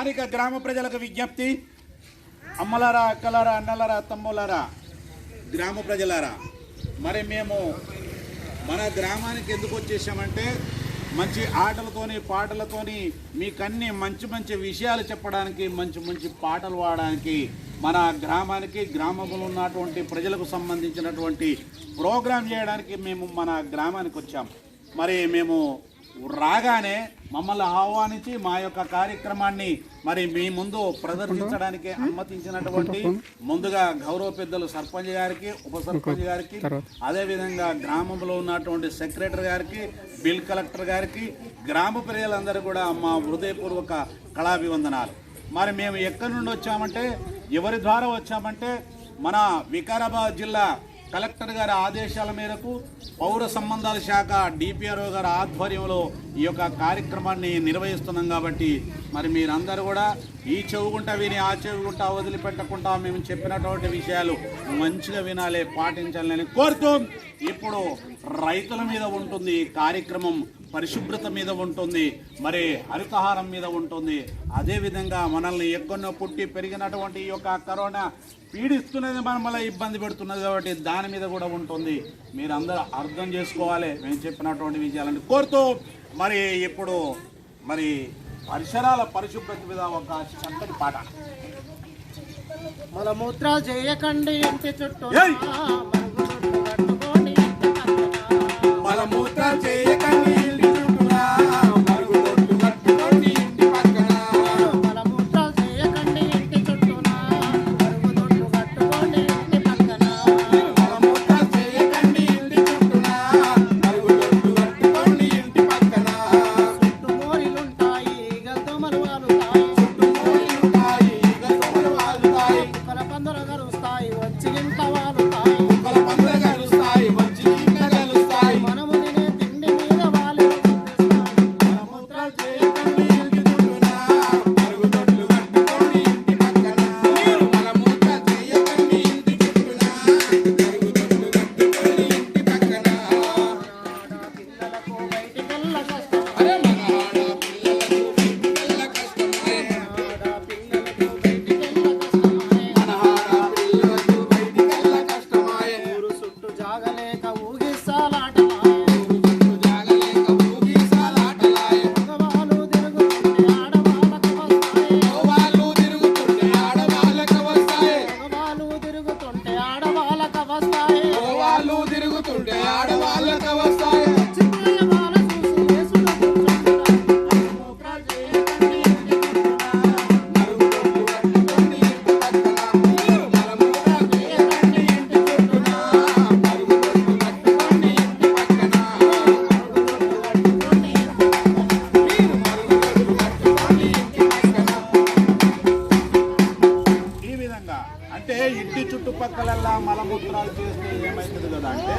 స్థానిక గ్రామ ప్రజలకు విజ్ఞప్తి. అమ్మలారా అక్కలారా అన్నలారా తమ్ములారా గ్రామ ప్రజలారా మరి మేము మన గ్రామానికి ఎందుకు వచ్చేసామంటే మంచి ఆటలతోని పాటలతోని మీకన్నీ మంచి మంచి విషయాలు చెప్పడానికి మంచి మంచి పాటలు పాడడానికి మన గ్రామానికి గ్రామంలో ఉన్నటువంటి ప్రజలకు సంబంధించినటువంటి ప్రోగ్రాం చేయడానికి మేము మన గ్రామానికి వచ్చాం. మరి మేము రాగానే మమ్మల్ని ఆహ్వానించి మా యొక్క కార్యక్రమాన్ని మరి మీ ముందు ప్రదర్శించడానికి అనుమతించినటువంటి ముందుగా గౌరవ పెద్దలు సర్పంచ్ గారికి ఉప సర్పంచ్ గారికి అదే విధంగా గ్రామంలో ఉన్నటువంటి సెక్రటరీ గారికి బిల్ కలెక్టర్ గారికి గ్రామ ప్రజలందరూ కూడా మా హృదయపూర్వక కళాభివందనాలు మరి మేము ఎక్కడి నుండి వచ్చామంటే ఎవరి ద్వారా వచ్చామంటే మన వికారాబాద్ జిల్లా కలెక్టర్ గారి ఆదేశాల మేరకు పౌర సంబంధాల శాఖ డిపిఆర్ఓ గారి ఆధ్వర్యంలో ఈ యొక్క కార్యక్రమాన్ని నిర్వహిస్తున్నాం కాబట్టి మరి మీరందరూ కూడా ఈ చెవుకుంటా విని ఆ చెవుకుంటా వదిలిపెట్టకుండా మేము చెప్పినటువంటి విషయాలు మంచిగా వినాలి పాటించాలని కోరుతూ ఇప్పుడు రైతుల మీద ఉంటుంది కార్యక్రమం. పరిశుభ్రత మీద ఉంటుంది మరి హరితహారం మీద ఉంటుంది. అదేవిధంగా మనల్ని ఎక్కడో పుట్టి పెరిగినటువంటి ఈ యొక్క కరోనా పీడిస్తున్నది మనమల్ని ఇబ్బంది పెడుతున్నది కాబట్టి దాని మీద కూడా ఉంటుంది. మీరందరూ అర్థం చేసుకోవాలి. మేము చెప్పినటువంటి విషయాలని కోరుతూ మరి ఇప్పుడు మరి పరిసరాల పరిశుభ్రత మీద ఒక చక్కటి పాట. మలమూత్ర చేయకండి ఇంటి చుట్టూ పక్కన. మలమూత్ర చేయకండి చుట్టుపక్కలల్లా మలమూత్రాలు చేస్తే ఏమవుతుంది కదా అంటే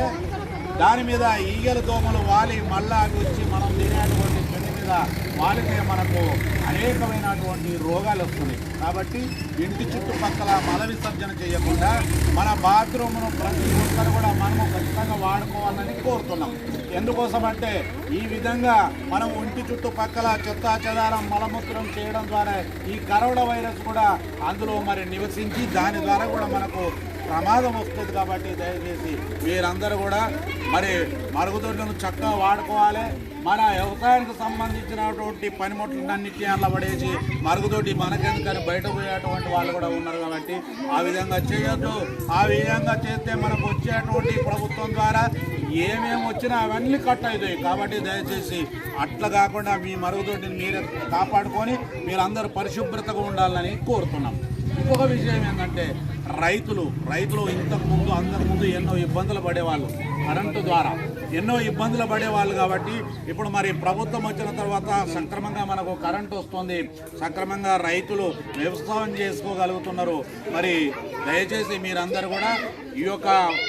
దాని మీద ఈగల దోమలు వాలి మళ్ళా అవి వచ్చి మనం తినేటువంటి మీద వాలితే మనకు అనేకమైనటువంటి రోగాలు వస్తున్నాయి. కాబట్టి ఇంటి చుట్టుపక్కల మల విసర్జన చేయకుండా మన బాత్రూమ్ను ప్రతి ఒక్కరు కూడా మనము ఖచ్చితంగా వాడుకోవాలని కోరుతున్నాం. ఎందుకోసం అంటే ఈ విధంగా మనం ఇంటి చుట్టుపక్కల చెత్త చెదారం మలమూత్రం చేయడం ద్వారా ఈ కరోనా వైరస్ కూడా అందులో మరి నివసించి దాని ద్వారా కూడా మనకు ప్రమాదం వస్తుంది కాబట్టి దయచేసి మీరందరూ కూడా మరి మరుగుదొడ్లను చక్కగా వాడుకోవాలి. మన వ్యవసాయానికి సంబంధించినటువంటి పనిముట్లన్నింటినీ అల్లబడేసి మరుగుదొడ్డి మనకెందుకని బయట పోయేటువంటి వాళ్ళు కూడా ఉన్నారు కాబట్టి ఆ విధంగా చేయొద్దు. ఆ విధంగా చేస్తే మనకు వచ్చేటువంటి ప్రభుత్వం ద్వారా ఏమేమి వచ్చినా అవన్నీ కట్ అవుతాయి. కాబట్టి దయచేసి అట్లా కాకుండా మీ మరుగుదొడ్డిని మీరే కాపాడుకొని మీరందరూ పరిశుభ్రతగా ఉండాలని కోరుతున్నాం. ఇంకొక విషయం ఏంటంటే రైతులు రైతులు ఇంతకు ముందు అందరి ముందు ఎన్నో ఇబ్బందులు పడేవాళ్ళు కరెంటు ద్వారా. ఎన్నో ఇబ్బందులు పడేవాళ్ళు కాబట్టి ఇప్పుడు మరి ప్రభుత్వం వచ్చిన తర్వాత సక్రమంగా మనకు కరెంటు వస్తుంది. సక్రమంగా రైతులు వ్యవసాయం చేసుకోగలుగుతున్నారు. మరి దయచేసి మీరందరూ కూడా ఈ యొక్క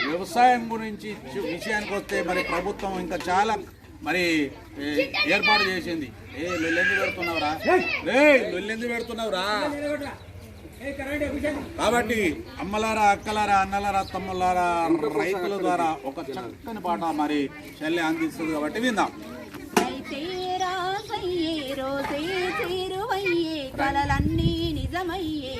వ్యవసాయం గురించి విషయానికి వస్తే మరి ప్రభుత్వం ఇంకా చాలా మరి ఏర్పాటు చేసింది. ఏ లొల్లెందు పెడుతున్నావురా? లొల్లెందు పెడుతున్నావురా? కాబట్టి అమ్మలారా అక్కలారా అన్నలారా తమ్ములారా రైతుల ద్వారా ఒక చక్కని పాట మరి చెల్లి అందిస్తుంది కాబట్టి విందాం. కలలన్నీ నిజమయ్యే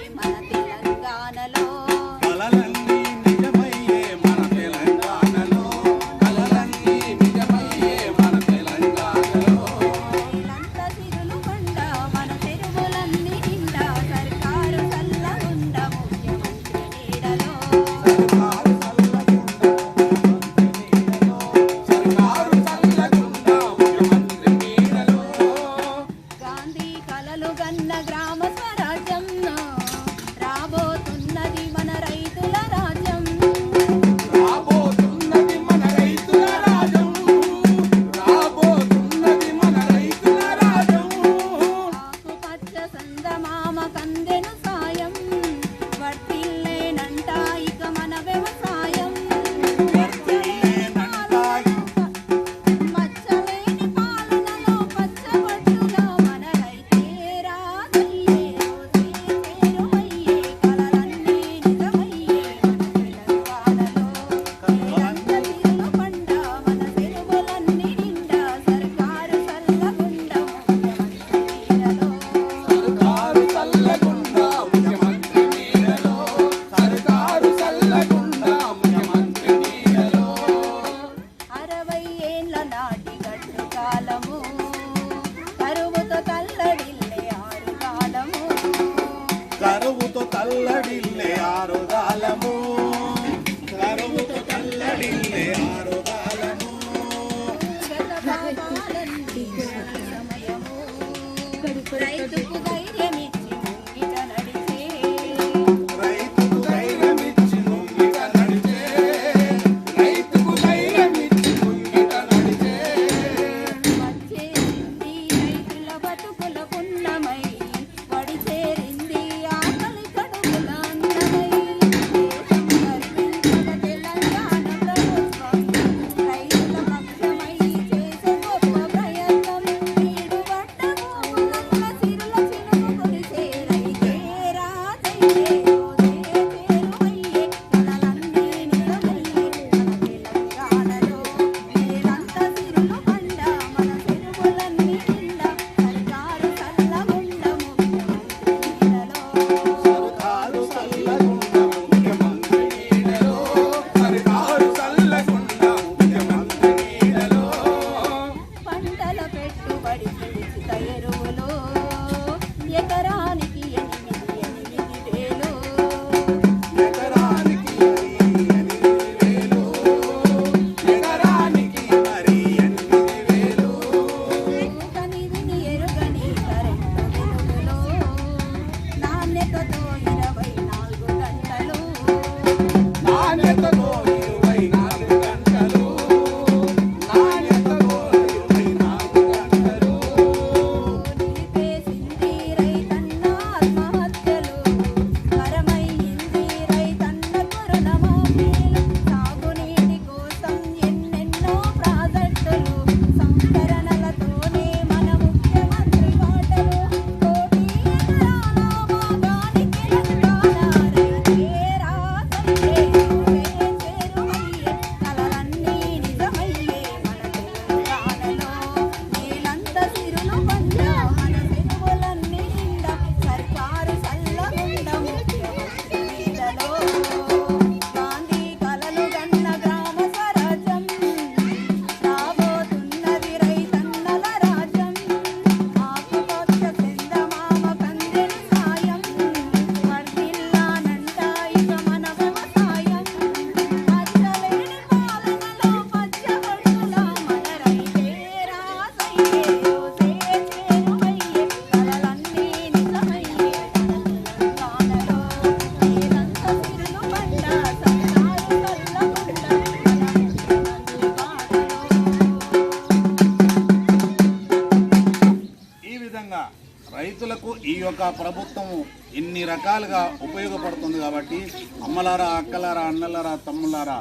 ఈ యొక్క ప్రభుత్వం ఇన్ని రకాలుగా ఉపయోగపడుతుంది కాబట్టి అమ్మలారా అక్కలారా అన్నలారా తమ్ములారా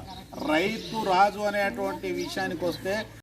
రైతు రాజు అనేటువంటి విషయానికి వస్తే